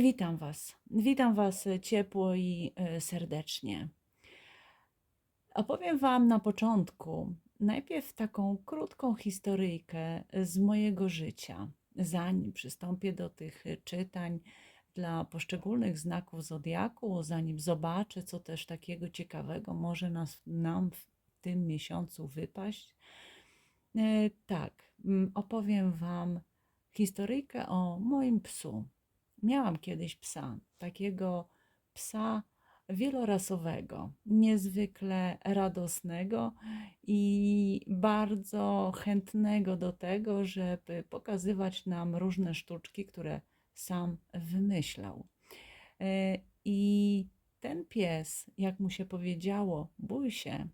Witam Was. Witam Was ciepło i e, serdecznie. Opowiem Wam na początku najpierw taką krótką historyjkę z mojego życia, zanim przystąpię do tych czytań dla poszczególnych znaków zodiaku, zanim zobaczę, co też takiego ciekawego może nas, nam w tym miesiącu wypaść. E, Tak, opowiem Wam historyjkę o moim psu. Miałam kiedyś psa, takiego psa wielorasowego, niezwykle radosnego i bardzo chętnego do tego, żeby pokazywać nam różne sztuczki, które sam wymyślał. E, I ten pies, jak mu się powiedziało, bój się,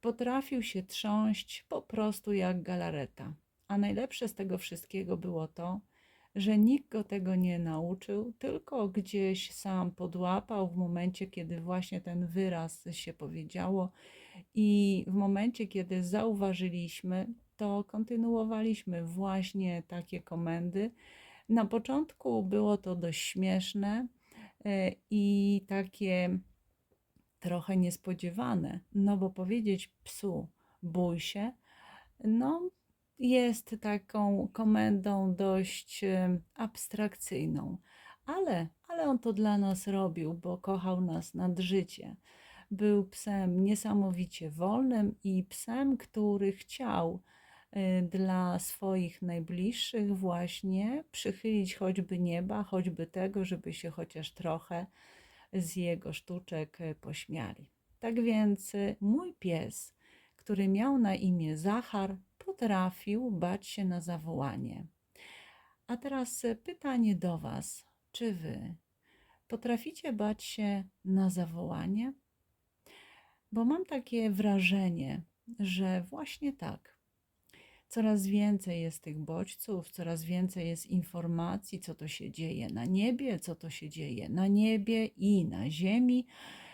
potrafił się trząść po prostu jak galareta. A najlepsze z tego wszystkiego było to, że nikt go tego nie nauczył, tylko gdzieś sam podłapał w momencie, kiedy właśnie ten wyraz się powiedziało, i w momencie, kiedy zauważyliśmy, to kontynuowaliśmy właśnie takie komendy. Na początku było to dość śmieszne e, i takie trochę niespodziewane, no bo powiedzieć psu bój się, no jest taką komendą dość abstrakcyjną, ale, ale on to dla nas robił, bo kochał nas nad życie. Był psem niesamowicie wolnym i psem, który chciał y, dla swoich najbliższych właśnie przychylić choćby nieba, choćby tego, żeby się chociaż trochę z jego sztuczek y, pośmiali. Tak więc y, mój pies, który miał na imię Zachar, potrafił bać się na zawołanie. A teraz e, pytanie do Was: czy Wy potraficie bać się na zawołanie? Bo mam takie wrażenie, że właśnie tak. Coraz więcej jest tych bodźców, coraz więcej jest informacji, co to się dzieje na niebie, co to się dzieje na niebie i na ziemi.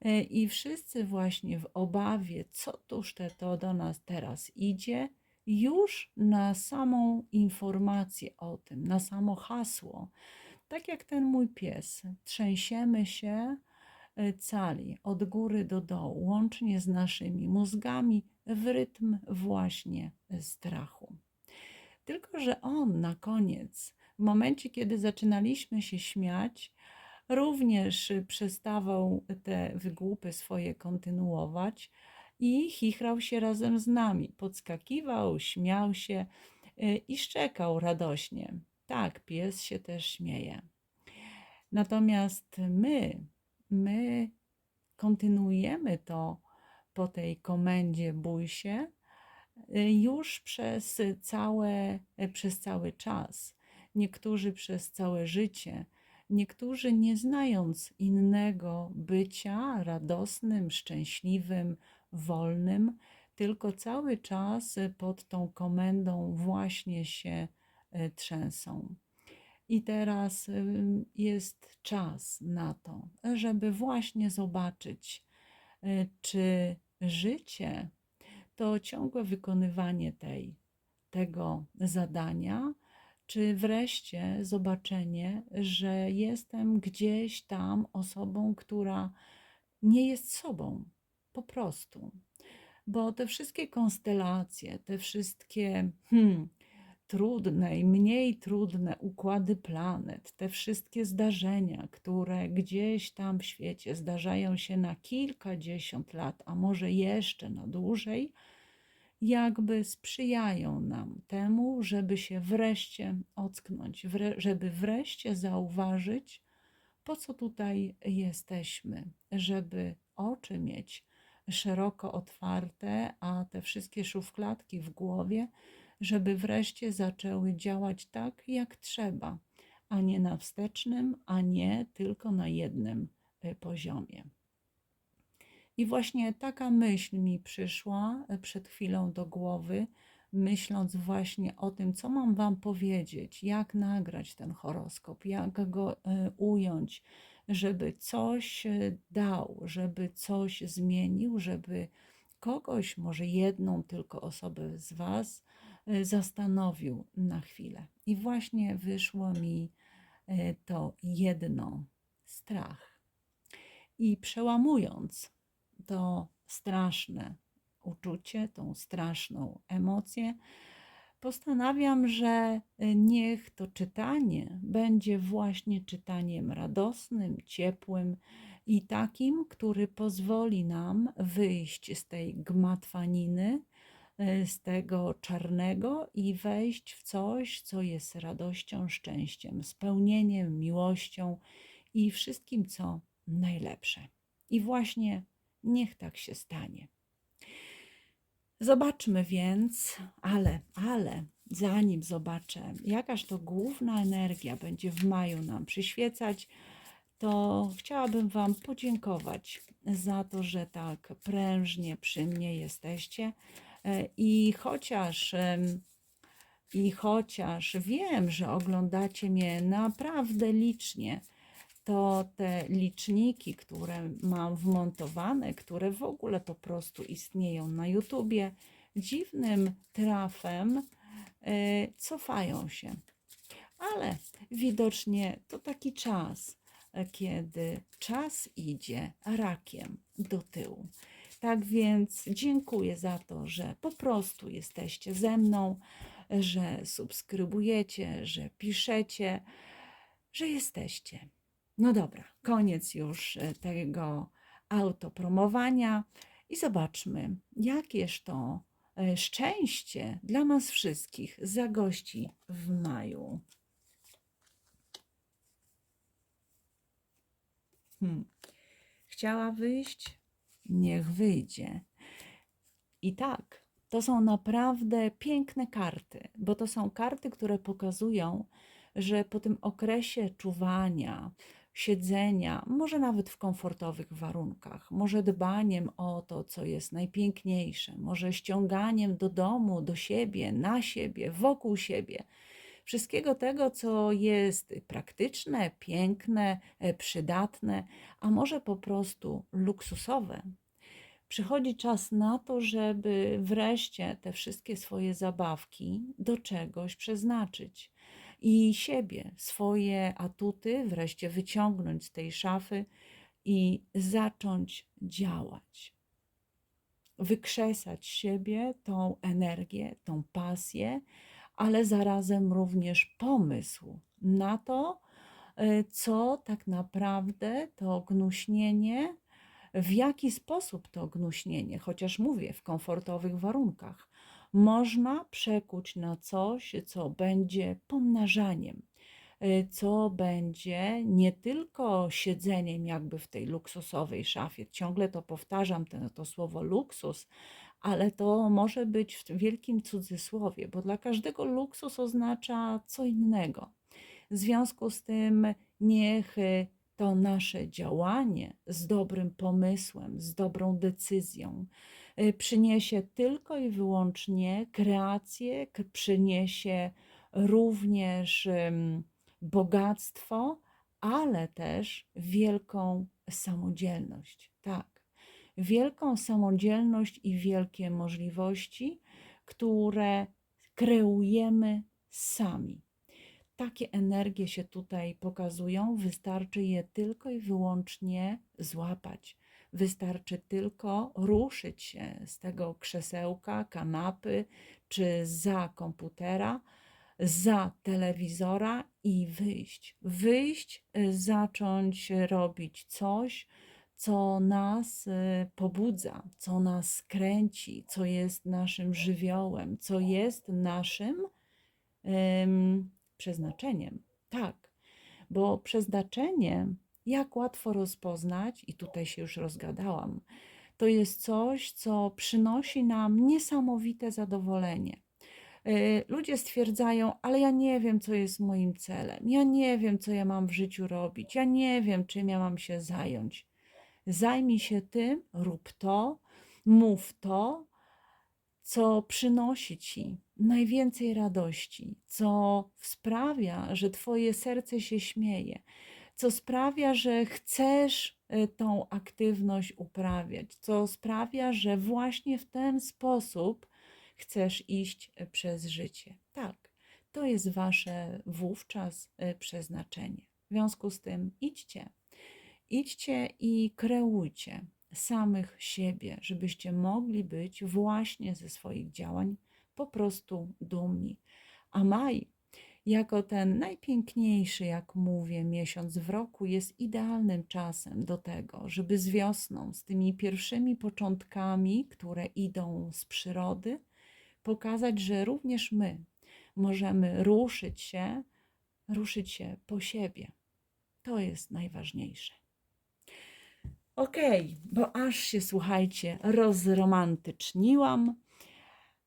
E, I wszyscy właśnie w obawie, co tuż te to do nas teraz idzie, już na samą informację o tym, na samo hasło, tak jak ten mój pies, trzęsiemy się e, cali od góry do dołu, łącznie z naszymi mózgami, w rytm właśnie strachu. Tylko, że on na koniec, w momencie, kiedy zaczynaliśmy się śmiać, również przestawał te wygłupy swoje kontynuować i chichrał się razem z nami. Podskakiwał, śmiał się y, i szczekał radośnie. Tak, pies się też śmieje. Natomiast my, my kontynuujemy to po tej komendzie bój się y, już przez całe, przez cały czas. Niektórzy przez całe życie, niektórzy nie znając innego bycia radosnym, szczęśliwym, wolnym, tylko cały czas pod tą komendą właśnie się e, trzęsą. I teraz jest czas na to, żeby właśnie zobaczyć, e, czy życie to ciągłe wykonywanie tej, tego zadania, czy wreszcie zobaczenie, że jestem gdzieś tam osobą, która nie jest sobą, po prostu. Bo te wszystkie konstelacje, te wszystkie hmm, trudne i mniej trudne układy planet, te wszystkie zdarzenia, które gdzieś tam w świecie zdarzają się na kilkadziesiąt lat, a może jeszcze na dłużej, jakby sprzyjają nam temu, żeby się wreszcie ocknąć, wre żeby wreszcie zauważyć, po co tutaj jesteśmy, żeby oczy mieć szeroko otwarte, a te wszystkie szufladki w głowie, żeby wreszcie zaczęły działać tak, jak trzeba, a nie na wstecznym, a nie tylko na jednym e, poziomie. I właśnie taka myśl mi przyszła e, przed chwilą do głowy, myśląc właśnie o tym, co mam Wam powiedzieć, jak nagrać ten horoskop, jak go e, ująć, żeby coś e, dał, żeby coś zmienił, żeby kogoś, może jedną tylko osobę z Was, zastanowił na chwilę. I właśnie wyszło mi to jedno strach. I przełamując to straszne uczucie, tą straszną emocję, postanawiam, że niech to czytanie będzie właśnie czytaniem radosnym, ciepłym i takim, który pozwoli nam wyjść z tej gmatwaniny, e, z tego czarnego i wejść w coś, co jest radością, szczęściem, spełnieniem, miłością i wszystkim, co najlepsze. I właśnie niech tak się stanie. Zobaczmy więc, ale, ale zanim zobaczę, jakaż to główna energia będzie w maju nam przyświecać, to chciałabym Wam podziękować za to, że tak prężnie przy mnie jesteście. E, I chociaż, i chociaż wiem, że oglądacie mnie naprawdę licznie, to te liczniki, które mam wmontowane, które w ogóle po prostu istnieją na YouTubie, dziwnym trafem e, cofają się. Ale widocznie to taki czas, e, kiedy czas idzie rakiem do tyłu. Tak więc dziękuję za to, że po prostu jesteście ze mną, że subskrybujecie, że piszecie, że jesteście. No dobra, koniec już e, tego autopromowania i zobaczmy, jakież to e, szczęście dla nas wszystkich zagości w maju. Hmm. Chciała wyjść? Niech wyjdzie. I tak, to są naprawdę piękne karty, bo to są karty, które pokazują, że po tym okresie czuwania, siedzenia, może nawet w komfortowych warunkach, może dbaniem o to, co jest najpiękniejsze, może ściąganiem do domu, do siebie, na siebie, wokół siebie. Wszystkiego tego, co jest praktyczne, piękne, e, przydatne, a może po prostu luksusowe. Przychodzi czas na to, żeby wreszcie te wszystkie swoje zabawki do czegoś przeznaczyć i siebie, swoje atuty wreszcie wyciągnąć z tej szafy i zacząć działać. Wykrzesać siebie tą energię, tą pasję, ale zarazem również pomysł na to, e, co tak naprawdę to gnuśnienie, w jaki sposób to gnuśnienie, chociaż mówię w komfortowych warunkach, można przekuć na coś, co będzie pomnażaniem, y, co będzie nie tylko siedzeniem jakby w tej luksusowej szafie. Ciągle to powtarzam, ten, to słowo luksus, ale to może być w wielkim cudzysłowie, bo dla każdego luksus oznacza co innego. W związku z tym niech to nasze działanie z dobrym pomysłem, z dobrą decyzją, Y, przyniesie tylko i wyłącznie kreację, przyniesie również bogactwo, ale też wielką samodzielność. Tak, wielką samodzielność i wielkie możliwości, które kreujemy sami. Takie energie się tutaj pokazują, wystarczy je tylko i wyłącznie złapać Wystarczy tylko ruszyć się z tego krzesełka, kanapy czy za komputera, za telewizora i wyjść. Wyjść, y, zacząć robić coś, co nas y, pobudza, co nas kręci, co jest naszym żywiołem, co jest naszym przeznaczeniem. Tak, bo przeznaczenie jak łatwo rozpoznać, i tutaj się już rozgadałam, to jest coś, co przynosi nam niesamowite zadowolenie. Y, ludzie stwierdzają, ale ja nie wiem, co jest moim celem, ja nie wiem, co ja mam w życiu robić, ja nie wiem, czym ja mam się zająć. Zajmij się tym, rób to, mów to, co przynosi ci najwięcej radości, co sprawia, że Twoje serce się śmieje, co sprawia, że chcesz y, tą aktywność uprawiać, co sprawia, że właśnie w ten sposób chcesz iść y, przez życie. Tak, to jest wasze wówczas y, przeznaczenie. W związku z tym idźcie, idźcie i kreujcie samych siebie, żebyście mogli być właśnie ze swoich działań po prostu dumni. A maj, jako ten najpiękniejszy, jak mówię, miesiąc w roku, jest idealnym czasem do tego, żeby z wiosną, z tymi pierwszymi początkami, które idą z przyrody, pokazać, że również my możemy ruszyć się, ruszyć się po siebie. To jest najważniejsze. Okej, okay, bo aż się, słuchajcie, rozromantyczniłam.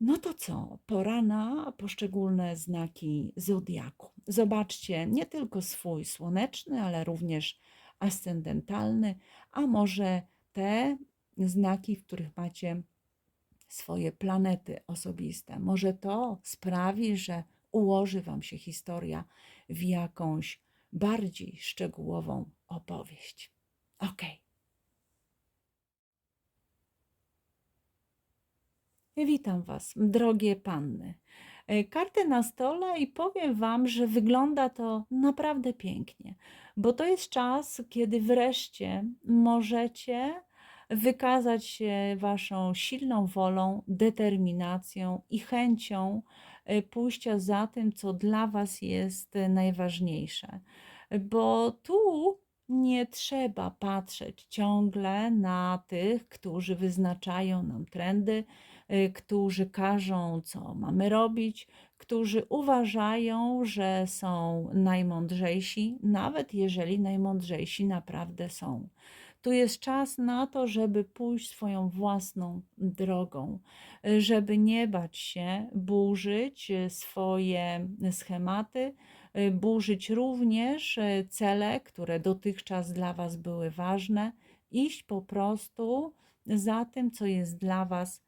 No to co? Pora na poszczególne znaki zodiaku. Zobaczcie nie tylko swój słoneczny, ale również ascendentalny, a może te znaki, w których macie swoje planety osobiste. Może to sprawi, że ułoży Wam się historia w jakąś bardziej szczegółową opowieść. Ok. Witam Was, drogie panny. E, karty na stole i powiem Wam, że wygląda to naprawdę pięknie, bo to jest czas, kiedy wreszcie możecie wykazać się Waszą silną wolą, determinacją i chęcią e, pójścia za tym, co dla Was jest najważniejsze. Bo tu nie trzeba patrzeć ciągle na tych, którzy wyznaczają nam trendy, e, którzy każą, co mamy robić, którzy uważają, że są najmądrzejsi, nawet jeżeli najmądrzejsi naprawdę są. Tu jest czas na to, żeby pójść swoją własną drogą, żeby nie bać się burzyć swoje schematy, burzyć również cele, które dotychczas dla Was były ważne, iść po prostu za tym, co jest dla Was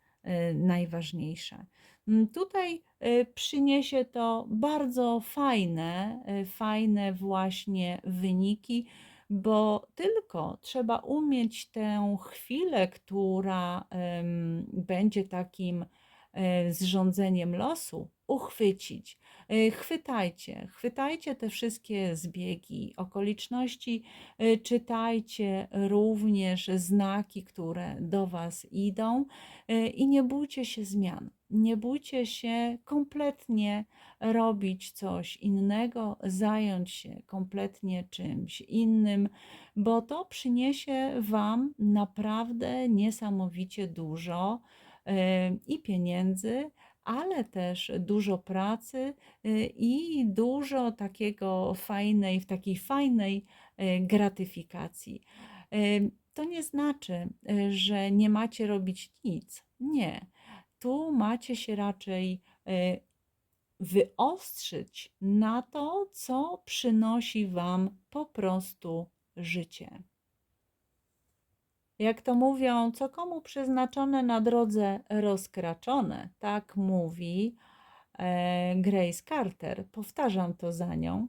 najważniejsze. Mm, tutaj e, przyniesie to bardzo fajne, e, fajne właśnie wyniki bo tylko trzeba umieć tę chwilę, która będzie takim e, zrządzeniem losu, uchwycić. E, chwytajcie, chwytajcie te wszystkie zbiegi, okoliczności, e, czytajcie również znaki, które do Was idą i nie bójcie się zmian. Nie bójcie się kompletnie robić coś innego, zająć się kompletnie czymś innym, bo to przyniesie Wam naprawdę niesamowicie dużo i pieniędzy, ale też dużo pracy y, i dużo takiego fajnej, w takiej fajnej y, gratyfikacji. To nie znaczy, y, że nie macie robić nic. Nie tu macie się raczej wyostrzyć na to, co przynosi Wam po prostu życie. Jak to mówią, co komu przeznaczone na drodze rozkraczone, tak mówi e, Grace Carter. Powtarzam to za nią,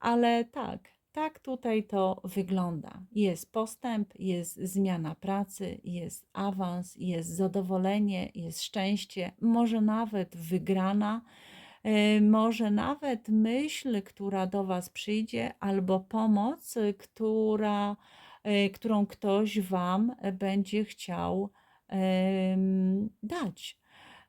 ale tak, tak tutaj to wygląda. Jest postęp, jest zmiana pracy, jest awans, jest zadowolenie, jest szczęście, może nawet wygrana, e, może nawet myśl, która do Was przyjdzie, albo pomoc, która, którą ktoś Wam będzie chciał dać.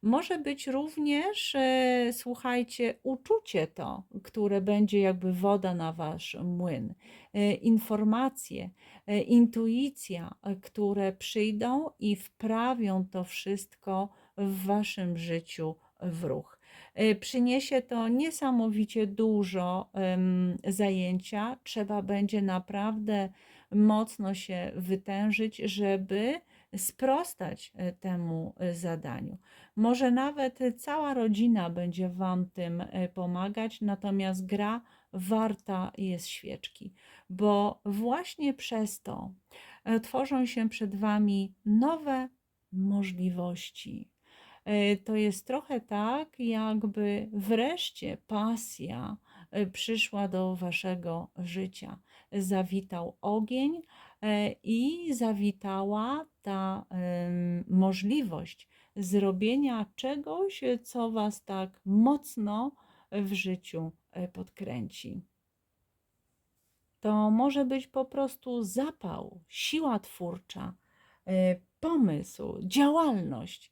Może być również, e, słuchajcie, uczucie to, które będzie jakby woda na wasz młyn, e, informacje, e, intuicja, które przyjdą i wprawią to wszystko w waszym życiu w ruch. Przyniesie to niesamowicie dużo zajęcia. Trzeba będzie naprawdę mocno się wytężyć, żeby sprostać e, temu e, zadaniu. Może nawet cała rodzina będzie Wam tym e, pomagać, natomiast gra warta jest świeczki, bo właśnie przez to tworzą się przed Wami nowe możliwości. To jest trochę tak, jakby wreszcie pasja przyszła do Waszego życia. Zawitał ogień, E, i zawitała ta możliwość zrobienia czegoś, co Was tak mocno w życiu e, podkręci. To może być po prostu zapał, siła twórcza, e, pomysł, działalność.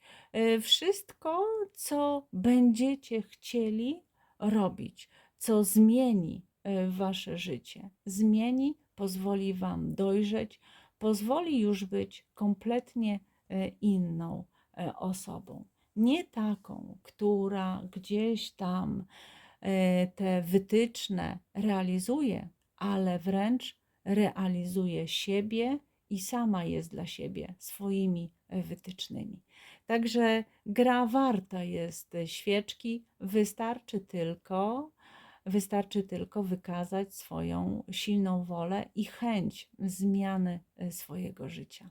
Wszystko, co będziecie chcieli robić, co zmieni e, wasze życie, zmieni, pozwoli wam dojrzeć, pozwoli już być kompletnie e, inną e, osobą. Nie taką, która gdzieś tam te wytyczne realizuje, ale wręcz realizuje siebie i sama jest dla siebie swoimi wytycznymi. Także gra warta jest świeczki, wystarczy tylko, wystarczy tylko wykazać swoją silną wolę i chęć zmiany e, swojego życia.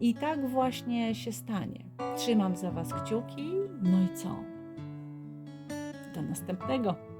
I tak właśnie się stanie. Trzymam za Was kciuki. No i co? Do następnego.